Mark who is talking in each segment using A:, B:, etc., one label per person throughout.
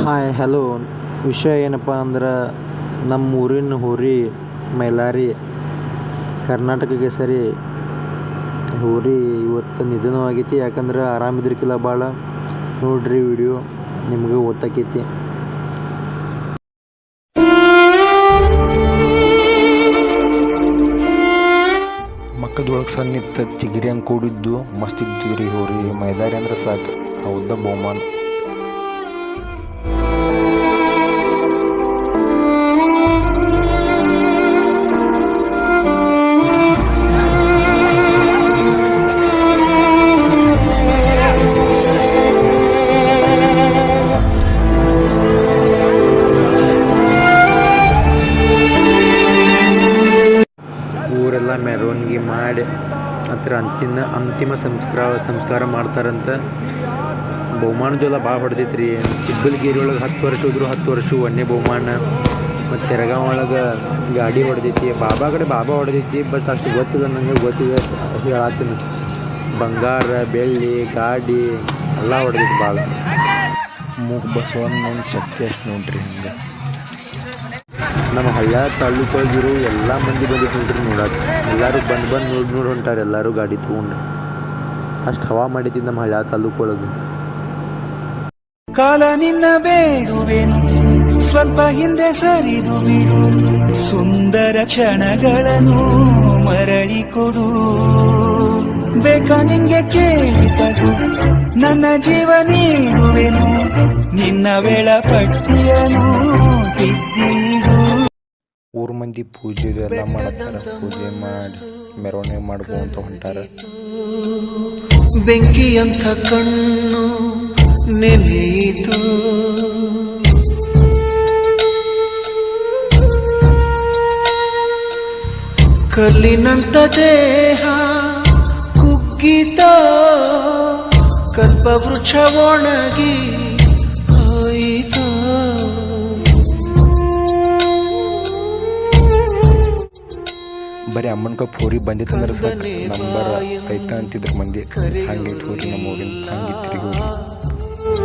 A: Hi hello ವಿಷಯ ಏನಪ್ಪ ಅಂದ್ರೆ ನಮ್ಮ ಊರಿನ ಹೋರಿ ಮೈಲಾರಿ ಕರ್ನಾಟಕಕ್ಕೆ ಸರಿ ಹೋರಿ ಇವತ್ತು ನಿಧನವಾಗೈತಿ. ಯಾಕಂದ್ರೆ ಆರಾಮಿದ್ರಿಕಿಲ್ಲ ಭಾಳ ನೋಡ್ರಿ ವಿಡಿಯೋ ನಿಮಗೆ ಗೊತ್ತಾಕೈತಿ. ಮಕ್ಕಳದೊಳಗೆ ಸಣ್ಣ ಇತ್ತ ಚಿಗಿರಿ ಹಂಗೆ ಕೂಡಿದ್ದು, ಮಸ್ತ್ ಇದ್ದಿದ್ರಿ ಹೋರಿ ಮೈದಾರಿ ಅಂದ್ರೆ ಸಾಕು. ಹೌದ ಬಹುಮಾನ? ಊರೆಲ್ಲ ಮೆರವಣಿಗೆ ಮಾಡಿ ಹತ್ರ ಅಂತಿಮ ಅಂತಿಮ ಸಂಸ್ಕಾರ ಸಂಸ್ಕಾರ ಮಾಡ್ತಾರಂತ. ಬಹುಮಾನದೆಲ್ಲ ಭಾಳ ಹೊಡೆದೈತೆ ರೀ ಚಿಬ್ಬಲ್ಗೇರಿ ಒಳಗೆ ಹತ್ತು ವರ್ಷ ಹೋದ್ರು ಹತ್ತು ವರ್ಷ ಒಂದೇ ಬಹುಮಾನ. ಮತ್ತು ತೆರಗಾಂ ಒಳಗೆ ಗಾಡಿ ಹೊಡೆದೈತಿ. ಬಾಬಾ ಕಡೆ ಬಾಬಾ ಹೊಡೆದೈತಿ, ಬಟ್ ಅಷ್ಟು ಗೊತ್ತಿಲ್ಲ ನನಗೆ ಗೊತ್ತಿದೆ ಹೇಳತ್ತೀನಿ ಬಂಗಾರ, ಬೆಳ್ಳಿ, ಗಾಡಿ ಎಲ್ಲ ಹೊಡೆದೈತಿ ಭಾಳ. ಮೂಗ್ ಬಸವನ ಶಕ್ತಿ ಅಷ್ಟು ನೋಡ್ರಿ ಹಂಗೆ. ನಮ್ಮ ಹಳ್ಳ ತಾಲೂಕಾಗಿರು ಎಲ್ಲ ಮಂದಿ ಬಂದಿತ್ತು ನೋಡ್ರಿ ಎಲ್ಲರೂ ಬಂದ್ ಬಂದು ನೋಡಿ ನೋಡಿ ಹೊಂಟಾರೆ, ಎಲ್ಲರೂ ಗಾಡಿ ತೊಗೊಂಡು. ಅಷ್ಟು ಹವಾ ಮಾಡಿದ್ದು ನಮ್ಮ ಹಳ್ಳ ತಾಲೂಕೊಳಗ.
B: ಕಾಲ ನಿನ್ನ ಬೇಡುವೆನು, ಸ್ವಲ್ಪ ಹಿಂದೆ ಸರಿದು ಬಿಡು. ಸುಂದರ ಕ್ಷಣಗಳನ್ನು ಮರಳಿ ಕೊಡು. ಬೇಕ ನಿಂಗೆ ಕೇಳಿದರು ನನ್ನ ಜೀವ ನೀಡುವೆನು, ನಿನ್ನ ವೇಳಪಟ್ಟಿಯನು.
A: ಊರ್ ಮಂದಿ ಪೂಜೆ ಎಲ್ಲ ಮಾಡ್ತಾರೆ ಪೂಜೆ ಮಾಡಿ ಮೆರವಣಿಗೆ ಮಾಡ್ಕೊಂತ ಹೊಂಟಾರ.
B: ಬೆಂಕಿಯಂಥ ಕಣ್ಣು ನೆನೆಯಿತು ಕಲ್ಲಿನಂತ ದೇಹ ಕುಗ್ಗಿತ ಕಲ್ಪವೃಕ್ಷ ಒಣಗಿ
A: ಬರೀ ಅಮ್ಮನ ಕಪ್ ಹೋರಿ ಬಂದಿತ್ತಂದ್ರೆ ಸಾಕು. ನಂಬರ್ ಐತ ಅಂತಿದ್ರು ಮಂದಿ. ಹಂಗೆ ಹೋರಿ ನಮ್ಮ ಊರಿನ ಹಂಗೆ ತಿರುಗಿ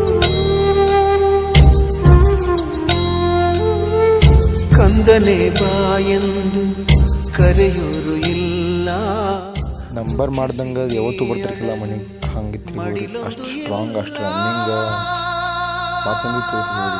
B: ಕಂದನೆ ಬಾಯೆಂದು ಕರೆಯೋರು ಇಲ್ಲ.
A: ನಂಬರ್ ಮಾಡ್ದಂಗ ಯಾವತ್ತೂ ಬರ್ತಿರ್ಕಿಲ್ಲ ಮನೆಗೆ ಹಂಗೆ ಅಷ್ಟು ಸ್ಟ್ರಾಂಗ್ ಅಷ್ಟು ರನ್ನಿಂಗ್ ಮಾತಂದು ತೋರಿ ಹೋರಿ